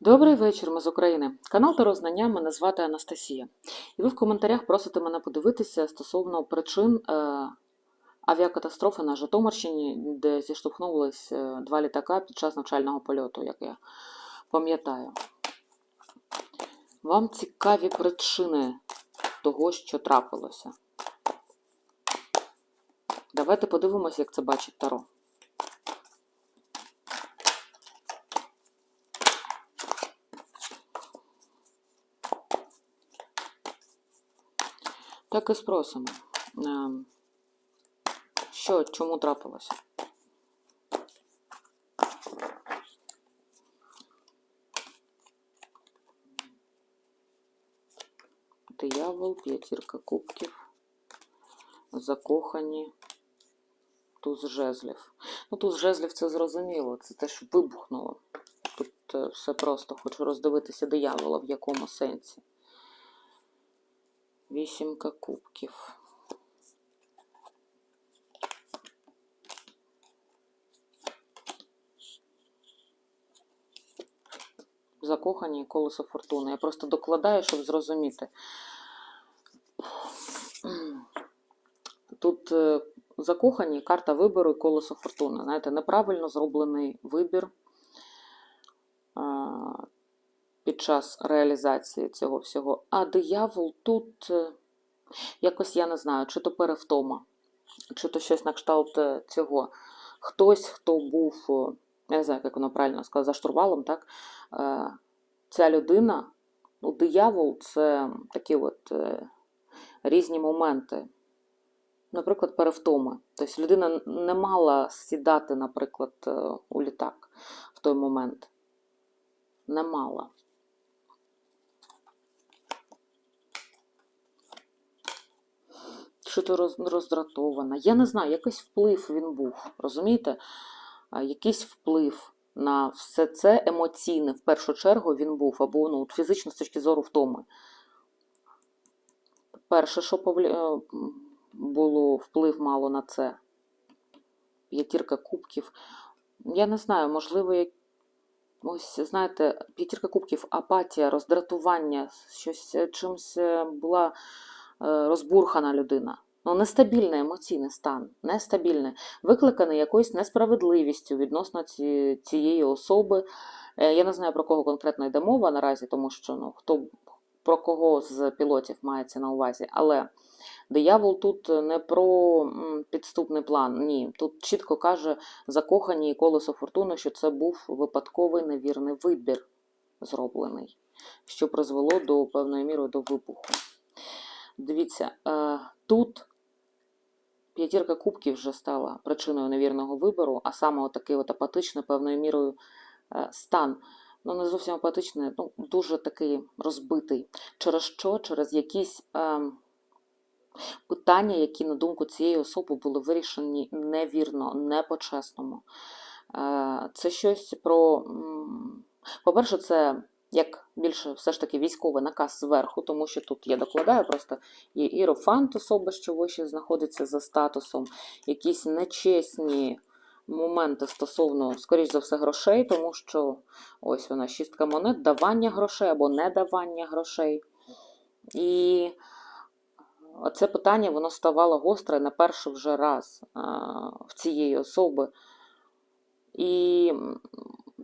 Добрий вечір, ми з України. Канал Таро Знання, мене звати Анастасія. І ви в коментарях просите мене подивитися стосовно причин е, авіакатастрофи на Житомирщині, де зіштовхнулись е, два літака під час навчального польоту, як я пам'ятаю. Вам цікаві причини того, що трапилося. Давайте подивимося, як це бачить Таро. Так і спросимо. Ем, Що, чому трапилося? Диявол, п'ятірка кубків, закохані, туз жезлів. Ну, туз жезлів це зрозуміло, це те, що вибухнуло. Тут е, все просто, хочу роздивитися диявола в якому сенсі. Вісімка кубків. Закохані і колесо фортуни. Я просто докладаю, щоб зрозуміти. Тут е, закохані карта вибору і колесо фортуни. Знаєте, неправильно зроблений вибір а, під час реалізації цього всього. А диявол тут е, якось я не знаю, чи то перевтома, чи то щось на кшталт е, цього. Хтось, хто був, е, я не знаю, як воно правильно сказати, за штурвалом, так? Ця людина, ну, диявол це такі от різні моменти. Наприклад, перевтоми. Тобто людина не мала сідати, наприклад, у літак в той момент. Не мала. Що то роздратована. Я не знаю, якийсь вплив він був. Розумієте? Якийсь вплив на все це емоційне, в першу чергу, він був, або ну, фізично з точки зору втоми. Перше, що е, було вплив мало на це. П'ятірка кубків. Я не знаю, можливо, ось, знаєте, п'ятірка кубків, апатія, роздратування, щось е, чимось е, була розбурхана людина. Ну, нестабільний емоційний стан, нестабільний, викликаний якоюсь несправедливістю відносно ці, цієї особи. Е, Я не знаю, про кого конкретно йде мова наразі, тому що ну, хто про кого з пілотів мається на увазі. Але диявол тут не про підступний план. Ні, тут чітко каже закохані і колесо фортуни, що це був випадковий невірний вибір зроблений, що призвело до певної міри до вибуху. Дивіться, е, тут п'ятірка кубків вже стала причиною невірного вибору, а саме отакий от апатичний певною мірою е, стан. Ну, не зовсім апатичний, ну, дуже такий розбитий. Через що? Через якісь е, питання, які, на думку цієї особи, були вирішені невірно, не по-чесному. Е, це щось про. По-перше, це як більше все ж таки військовий наказ зверху, тому що тут я докладаю просто є іерофант особи, що вище знаходиться за статусом, якісь нечесні моменти стосовно, скоріш за все, грошей, тому що ось вона шістка монет, давання грошей або недавання грошей. І це питання воно ставало гостре на перший вже раз а, в цієї особи. І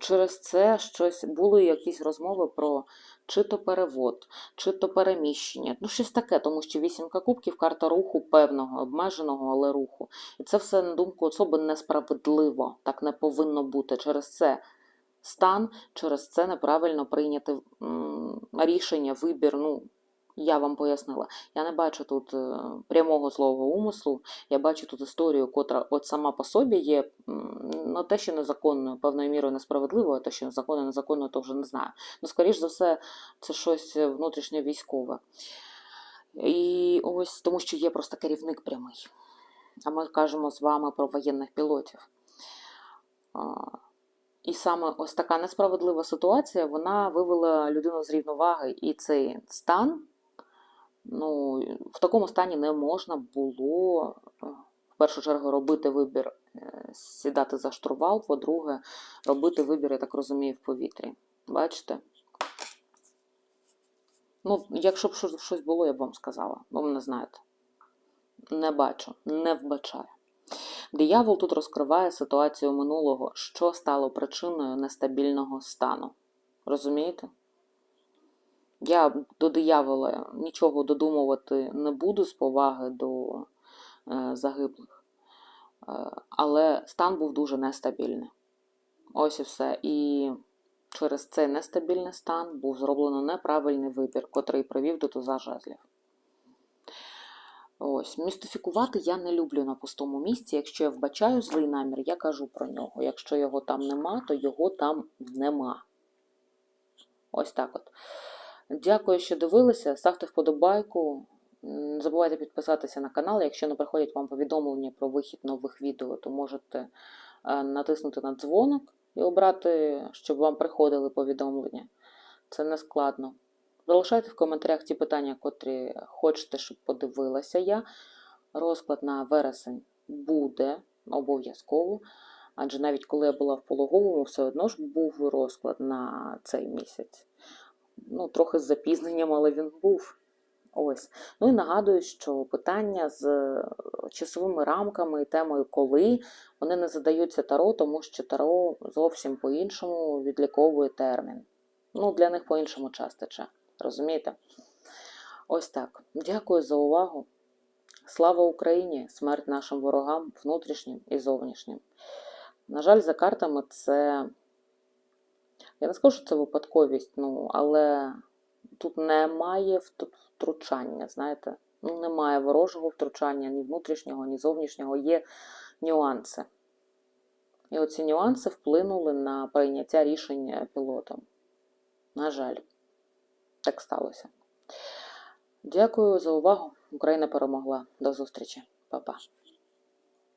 через це щось були якісь розмови про чи то перевод, чи то переміщення. Ну, щось таке, тому що вісімка кубків карта руху певного, обмеженого, але руху. І це все, на думку особи, несправедливо. Так не повинно бути. Через це стан, через це неправильно прийняти рішення, вибір. Ну, я вам пояснила. Я не бачу тут е, прямого злого умислу. Я бачу тут історію, котра от сама по собі є ну, те, що незаконно, певною мірою несправедливо, а те, що незаконно, незаконно, то вже не знаю. Ну, скоріш за все, це щось внутрішнє військове. І ось тому, що є просто керівник прямий. А ми кажемо з вами про воєнних пілотів. І саме ось така несправедлива ситуація, вона вивела людину з рівноваги, і цей стан, ну, в такому стані не можна було е, в першу чергу робити вибір е, сідати за штурвал, по-друге, робити вибір, я так розумію, в повітрі. Бачите? Ну, якщо б щось було, я б вам сказала. Бо ви не знаєте. Не бачу, не вбачаю. Диявол тут розкриває ситуацію минулого, що стало причиною нестабільного стану. Розумієте? Я до диявола нічого додумувати не буду з поваги до е, загиблих. Е, але стан був дуже нестабільний. Ось і все. І через цей нестабільний стан був зроблено неправильний вибір, котрий привів до туза жезлів. Ось, містифікувати я не люблю на пустому місці. Якщо я вбачаю злий намір, я кажу про нього. Якщо його там нема, то його там нема. Ось так от. Дякую, що дивилися. Ставте вподобайку. Не забувайте підписатися на канал. Якщо не приходять вам повідомлення про вихід нових відео, то можете е, натиснути на дзвоник і обрати, щоб вам приходили повідомлення. Це не складно. Залишайте в коментарях ті питання, котрі хочете, щоб подивилася я. Розклад на вересень буде обов'язково. Адже навіть коли я була в пологовому, все одно ж був розклад на цей місяць. Ну, трохи з запізненням, але він був. Ось. Ну і нагадую, що питання з е, часовими рамками і темою коли вони не задаються таро, тому що таро зовсім по-іншому відліковує термін. Ну, для них по-іншому час. Розумієте? Ось так. Дякую за увагу. Слава Україні! Смерть нашим ворогам, внутрішнім і зовнішнім. На жаль, за картами це. Я не скажу, що це випадковість, ну, але тут немає втручання, знаєте. Ну, немає ворожого втручання, ні внутрішнього, ні зовнішнього. Є нюанси. І оці нюанси вплинули на прийняття рішень пілотом. На жаль, так сталося. Дякую за увагу. Україна перемогла. До зустрічі. Па-па.